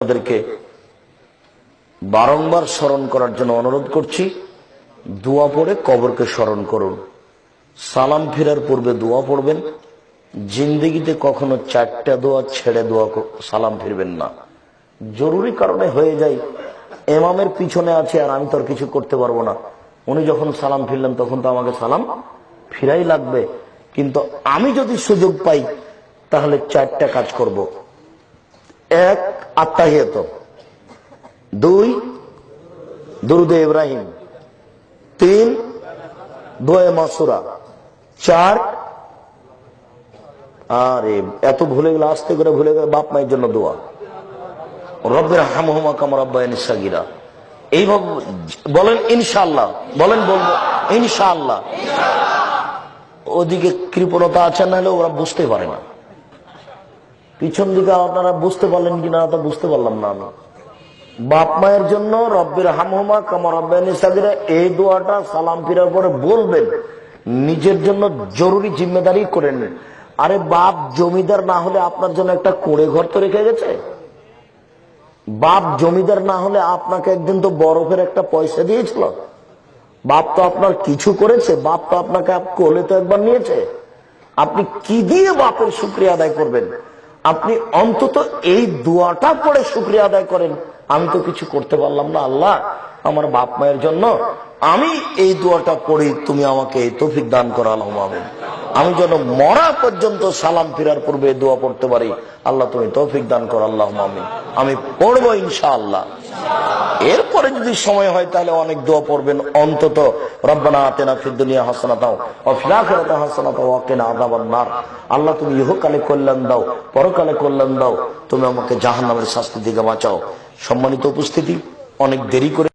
আপনাদেরকে বারংবার স্মরণ করার জন্য অনুরোধ করছি, দোয়া পড়ে কবরকে স্মরণ করুন। সালাম ফেরার পূর্বে দোয়া পড়বেন। জিন্দিগিতে কখনো চারটা দোয়া ছেড়ে দোয়া সালাম ফিরবেন না। জরুরি কারণে হয়ে যায়, এমামের পিছনে আছে আর আমি তো আর কিছু করতে পারব না। উনি যখন সালাম ফিরলেন, তখন তো আমাকে সালাম ফিরাই লাগবে। কিন্তু আমি যদি সুযোগ পাই, তাহলে চারটা কাজ করব। এক আত্মাহিয়ত দুই, দুরুদে ইব্রাহিম। তিন, দোয়ে মাসুরা। চার, আরে, এত ভুলে গেলে আস্তে করে ভুলে গেলে বাপ মায়ের জন্য দোয়া। রব্বের হামহুমা কামর আব্বায়ন সাগিরা। এইভাবে বলেন, ইনশাআল্লাহ। বলেন, বলব, ইনশাআল্লাহ। ওদিকে কৃপণতা আছে না হলে ওরা বুঝতে পারে না। পিছন দিকে আপনারা বুঝতে পারলেন কিনা তা বুঝতে পারলাম না আমি। বাপ মায়ের জন্য রব্বির হামহুমা কামর আব্বায়ন সাগিরা এই দোয়াটা সালাম ফিরার পরে বলবেন, নিজের জন্য জরুরি জিম্মেদারি করে নেন। আরে বাপ, জমিদার না হলে আপনার জন্য একটা কোড়ে ঘর তো রেখে গেছে। বাপ, জমিদার না হলে আপনাকে একদিন তো বরফের একটা পয়সা দিয়েছিল। বাপ তো আপনার কিছু করেছে, বাপ তো আপনাকে আপ- কোলে তো একবার নিয়েছে। আপনি কি দিয়ে বাপের শুক্রিয়া আদায় করবেন? আপনি অন্তত এই দোয়াটা পড়ে শুক্রিয়া আদায় করেন। আমি তো কিছু করতে পারলাম না, আল্লাহ। আমার বাপ মায়ের জন্য আমি এই দোয়াটা পড়ি, তুমি আমাকে তফিক দান করালাম আমি আমি যেন মরা পর্যন্ত সালাম ফিরার পূর্বে দোয়া পড়তে পারি। আল্লাহ তুমি তৌফিক দান করো আল্লাহ আমিন। আমি পড়ব ইনশাআল্লাহ। এরপরে যদি সময় হয় তাহলে অনেক দোয়া পড়বেন। অন্তত রব্বানা আতেনা ফিদ দুনিয়া হাসানাতাও ওয়া ফিল আখিরাতি হাসানাতাও ওয়া কিনা আযাবান নার। আল্লাহ তুমি ইহকালে কল্যাণ দাও, পরকালে কল্যাণ দাও। তুমি আমাকে জাহান্নামের শাস্তি থেকে বাঁচাও। সম্মানিত উপস্থিতি, অনেক দেরি করে